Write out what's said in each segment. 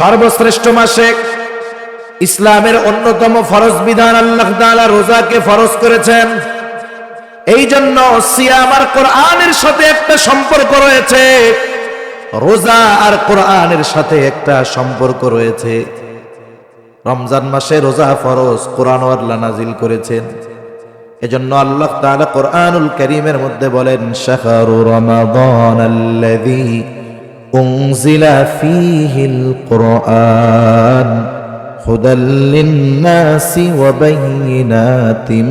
সর্বশ্রেষ্ঠ মাসে ইসলামের অন্যতম ফরজ বিধান আল্লাহ তাআলা রোজাকে ফরজ করেছেন। এই জন্য সিয়াম আর কোরআনের সাথে একটা সম্পর্ক রয়েছে। রোজা আর কোরআনের সাথে একটা সম্পর্ক রয়েছে। রমজান মাসে রোজা ফরজ কোরআন আল্লাহ নাজিল করেছেন। এজন্য আল্লাহ তাআলা কোরআনুল কারীমের মধ্যে বলেন, শাহরু রমাদান আল্লাযী কোরআন হুদাল লিন-নাসি ওয়া বাইয়িনাতিন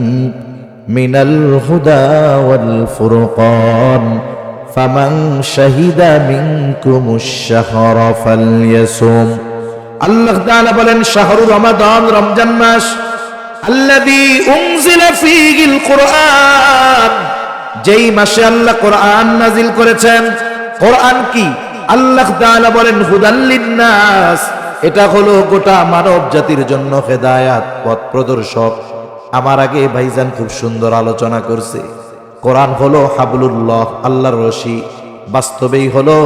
মিনাল হুদা ওয়াল ফুরকান ফামান শাহিদা মিনকুমুশ শাহরা ফালইয়াসুম আল্লাহ তাআলা বলেন, শাহরু রমাদান, রমজান মাস, আল্লাযী উনজিলা ফীহিল কোরআন যেই মাসে আল্লাহ কোরআন নাজিল করেছেন কোরআন কি? আল্লাহ তাআলা বলেন নাস এটা হলো গোটা মানব জাতির জন্য হেদায়াত, পথ প্রদর্শক। আমার আগে ভাইজান খুব সুন্দর আলোচনা করছে। কোরআন হলো হাবলুল্লাহ, আল্লাহর রশি। বাস্তবেই হলো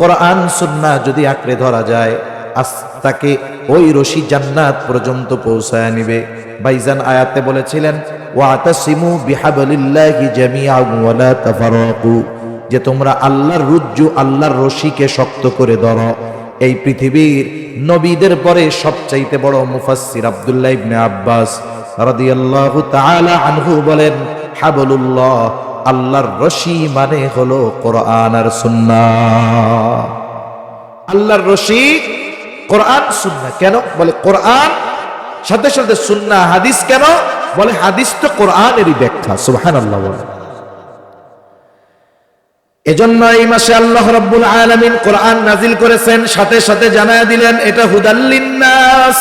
কোরআন, সুন্নাহ যদি আঁকড়ে ধরা যায়, আস তাকে ওই রশি জান্নাত পর্যন্ত পৌঁছায় নিবে। ভাইজান আয়াতে বলেছিলেন ওয়াতাসিমু বিহাবলিল্লাহি জামিআন ওয়া লা তাফারাকু। যে তোমরা আল্লাহর রুজ্জু, আল্লাহর রশিকে শক্ত করে ধরো। এই পৃথিবীর নবীদের পরে সবচাইতে বড় মুফাসসির আব্দুল্লাহ ইবনে আব্বাস রাদিয়াল্লাহু তাআলা আনহু বলেন, হাবলুল্লাহ, আল্লাহর রশি মানে হলো কোরআন আর সুন্নাহ আল্লাহর রশি কোরআন সুন্নাহ কেন? বলে, কোরআন, সাথে সাথে সুন্নাহ হাদিস কেন? বলে, হাদিস তো কোরআনেরই ব্যাখ্যা। সুবহানাল্লাহ বলে। এজন্য এই মাসে আল্লাহ রাব্বুল আলামিন কোরআন নাজিল করেছেন, সাথে সাথে জানায় দিলেন, এটা হুদাল্লিন নাস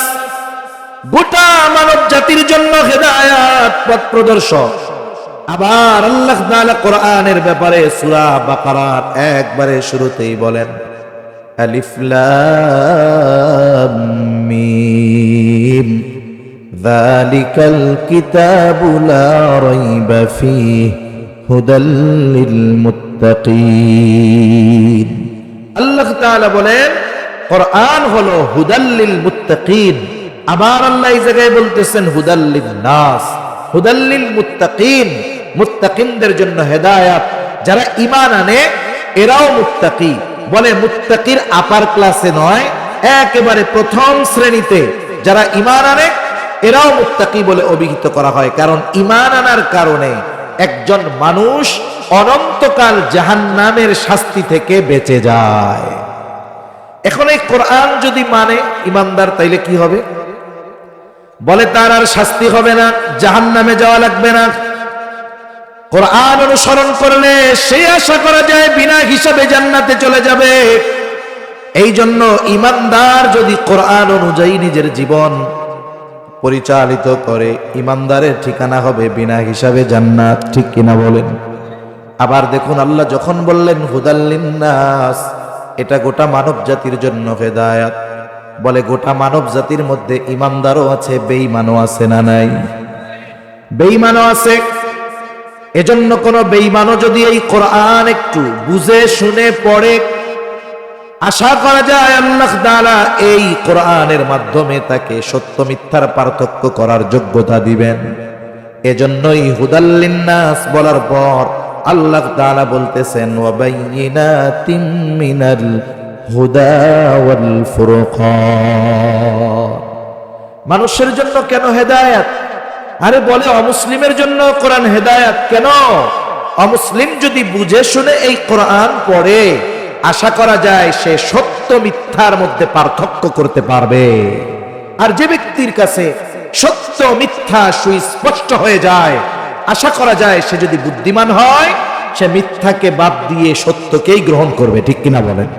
গোটা মানব জাতির জন্য হেদায়াত, পথ প্রদর্শক। আবার আল্লাহ কোরআনের ব্যাপারে সূরা বাকারার একবারে শুরুতেই বলেন, আলিফ লাম মিম, যালিকাল কিতাবু মুত্তাকিন। আল্লাহ তাআলা বলেন, কোরআন হলো হুদাল্লিল মুত্তাকিন। আবার আল্লাহ এই জায়গায় বলতেছেন হুদাল্লিন নাস। হুদাল্লিল মুত্তাকিন, মুত্তাকিনদের জন্য হেদায়াত। যারা ঈমান আনে, এরাও মুত্তাকি। বলে মুত্তাকির আপার ক্লাসে নয়, একেবারে প্রথম শ্রেণীতে। যারা ইমান আনে, এরাও মুত্তাকি বলে অভিহিত করা হয়। কারণ ইমান আনার কারণে একজন মানুষ অনন্তকাল জাহান্নামের শাস্তি থেকে বেঁচে যায়। এখন এই কোরআন যদি মানে ইমানদার, তাইলে কি হবে? বলে, তার আর শাস্তি হবে না জাহান নামে যাওয়া লাগবে না। কোরআন অনুসরণ করলে সে আশা করা যায় বিনা হিসাবে জান্নাতে চলে যাবে। এই জন্য ইমানদার যদি কোরআন অনুযায়ী নিজের জীবন পরিচালিত করে, ইমানদারের ঠিকানা হবে বিনা হিসাবে জান্নাত, ঠিক কিনা বলেন? আবার দেখুন আল্লাহ যখন বললেন হুদাল্লিন্নাস এটা গোটা মানব জাতির জন্য হেদায়াত। বলে, গোটা মানব জাতির মধ্যে ইমানদারও আছে, বেঈমানও আছে না নাই? বেঈমানও আছে। এজন্য কোন বেঈমানও যদি এই কোরআন একটু বুঝে, শুনে, পড়ে, আশা করা যায় আল্লাহ তাআলা এই কোরআনের মাধ্যমে তাকে সত্য মিথ্যার পার্থক্য করার যোগ্যতা দিবেন। এজন্যই হুদাল্লিন্নাস বলার পর আল্লাহ তাআলা বলতেছেন ওয়াবাইয়িনাতিম মিনাল ফুরকান। মানুষের জন্য কেন হেদায়াত? আরে বলে, অমুসলিমের জন্য কোরআন হেদায়াত কেন? অমুসলিম যদি বুঝে শুনে এই কোরআন পড়ে, আশা করা যায় সে সত্য মিথ্যার মধ্যে পার্থক্য করতে পারবে। আর যে ব্যক্তির কাছে সত্য মিথ্যা সুস্পষ্ট হয়ে যায় আশা করা যায় সে যদি বুদ্ধিমান হয়, সে মিথ্যাকে বাদ দিয়ে সত্যকেই গ্রহণ করবে, ঠিক কিনা বলেন?